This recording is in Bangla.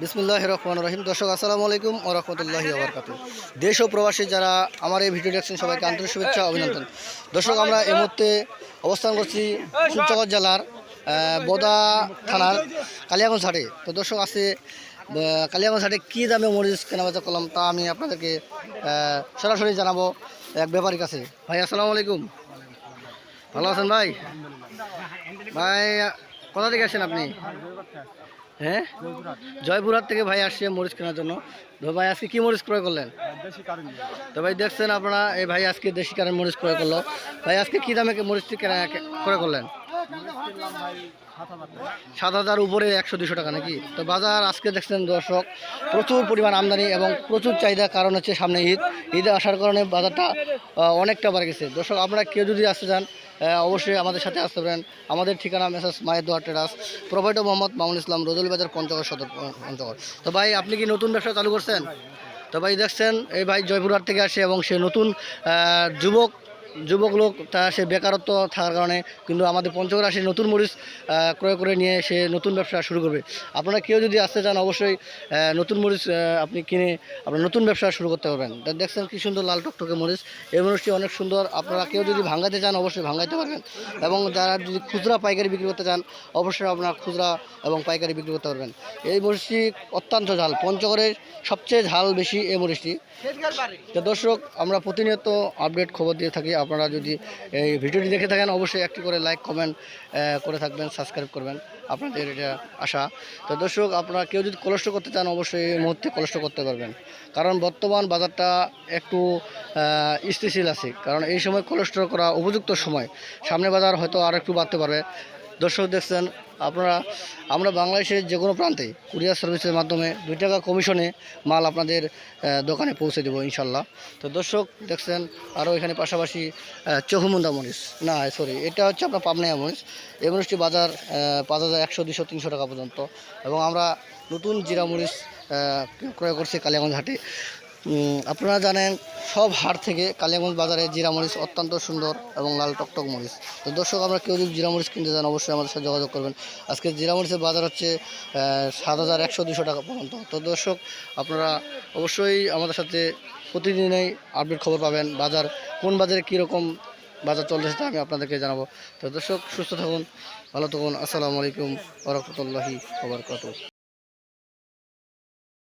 বিসমুল্লাহ রহমান রহিম। দর্শক, আসসালামু আলাইকুম ও রহমতুল্লাহি আবরকাত দেশ ও প্রবাসী যারা আমার এই ভিডিও দেখছেন, সবাইকে আন্তরিক শুভেচ্ছা অভিনন্দন। দর্শক, আমরা এই মুহূর্তে অবস্থান করছি শিবচর জেলার বোদা থানার কালিয়াগঞ্জ হাটে। তো দর্শক আছে কালিয়াগঞ্জ হাটে কী দামে মরিচ কেনাবেচা করলাম তা আমি আপনাদেরকে সরাসরি জানাব এক ব্যাপারীর কাছে। ভাই, আসসালামু আলাইকুম। ভালো আছেন ভাই? ভাই, কোথা থেকে আসছেন আপনি? হ্যাঁ? জয়পুরহাট থেকে ভাই আসছে মরিচ কেনার জন্য। তো ভাই আজকে কি মরিচ ক্রয় করলেন? তো ভাই দেখছেন আপনারা, এই ভাই আজকে দেশি কারেন্ট মরিচ ক্রয় করল। ভাই আজকে কি দামে মরিচটি ক্রয় করলেন? সাত হাজার উপরে একশো দুশো টাকা নাকি? তো বাজার আজকে দেখছেন দর্শক, প্রচুর পরিমাণ আমদানি এবং প্রচুর চাহিদা, কারণ হচ্ছে সামনে ঈদ। ঈদে আসার কারণে বাজারটা অনেকটা বাড়ে গেছে। দর্শক, আপনারা কেউ যদি আসতে চান অবশ্যই আমাদের সাথে আসতে পারেন। আমাদের ঠিকানা মেসাজ মায়ের দোয়ার টেরাস। প্রোভাইডার মোহাম্মদ মামুন ইসলাম, রোজুল বাজার পঞ্চগড় সদর, পঞ্চগড়। তো ভাই, আপনি কি নতুন ব্যবসা চালু করছেন? তো ভাই, দেখছেন, এই ভাই জয়পুরহাট থেকে আসে এবং সে নতুন যুবক যুবক লোক, তা সে বেকারত্ব থাকার কারণে কিন্তু আমাদের পঞ্চগড় আসে নতুন মরিচ ক্রয় করে নিয়ে সে নতুন ব্যবসা শুরু করবে। আপনারা কেউ যদি আসতে চান, অবশ্যই নতুন মরিচ আপনি কিনে আপনার নতুন ব্যবসা শুরু করতে পারবেন। দেখছেন কি সুন্দর লাল টকটকে মরিচ। এই মরিচটি অনেক সুন্দর। আপনারা কেউ যদি ভাঙাতে চান, অবশ্যই ভাঙাইতে পারবেন। এবং যারা যদি খুচরা পাইকারি বিক্রি করতে চান, অবশ্যই আপনারা খুচরা এবং পাইকারি বিক্রি করতে পারবেন। এই মরিচটি অত্যন্ত ঝাল। পঞ্চগড়ের সবচেয়ে ঝাল বেশি এই মরিচটি। দর্শক, আমরা প্রতিনিয়ত আপডেট খবর দিয়ে থাকি। আপনারা যদি এই ভিডিওটি দেখে থাকেন, অবশ্যই একটি করে লাইক, কমেন্ট করে থাকবেন, সাবস্ক্রাইব করবেন। আপনাদের এটা আশা। তো দর্শক, আপনারা কেউ যদি কলস্ট করতে চান, অবশ্যই এই মুহূর্তে কলস্ট করতে পারবেন। কারণ বর্তমান বাজারটা একটু স্থিতিশীল আছে। কারণ এই সময় কলস্ট করা উপযুক্ত সময়। সামনে বাজার হয়তো আর একটু বাড়তে পারবে। দর্শক দেখছেন, আপনারা, আমরা বাংলাদেশের যে কোনো প্রান্তে কুরিয়ার সার্ভিসের মাধ্যমে দুই টাকা কমিশনে মাল আপনাদের দোকানে পৌঁছে দেবো, ইনশাল্লাহ। তো দর্শক দেখছেন, আরও এখানে পাশাপাশি চহুমুন্দা মরিচ। না সরি এটা হচ্ছে আপনার পাবনাইয়া মরিচ। এই মরিচটি বাজার পাঁচ হাজার একশো দুশো তিনশো টাকা পর্যন্ত। এবং আমরা নতুন জিরা মরিচ ক্রয় করছি কালিয়াগঞ্জ হাটে। আপনারা জানেন, সব হাট থেকে কালিয়াগঞ্জ বাজারে জিরা মরিচ অত্যন্ত সুন্দর এবং লাল টকটক মরিচ। তো দর্শক, আমরা কেউ যদি জিরা মরিচ কিনতে চান, অবশ্যই আমাদের সাথে যোগাযোগ করবেন। আজকে জিরা মরিচের বাজার হচ্ছে সাত হাজার একশো দুশো টাকা পর্যন্ত। তো দর্শক, আপনারা অবশ্যই আমাদের সাথে প্রতিদিনই আপডেট খবর পাবেন, বাজার কোন বাজারে কীরকম বাজার চলতেছে তা আমি আপনাদেরকে জানাব। তো দর্শক, সুস্থ থাকুন, ভালো থাকুন। আসসালামু আলাইকুম ওরহমতুল্লাহি ওবরকাত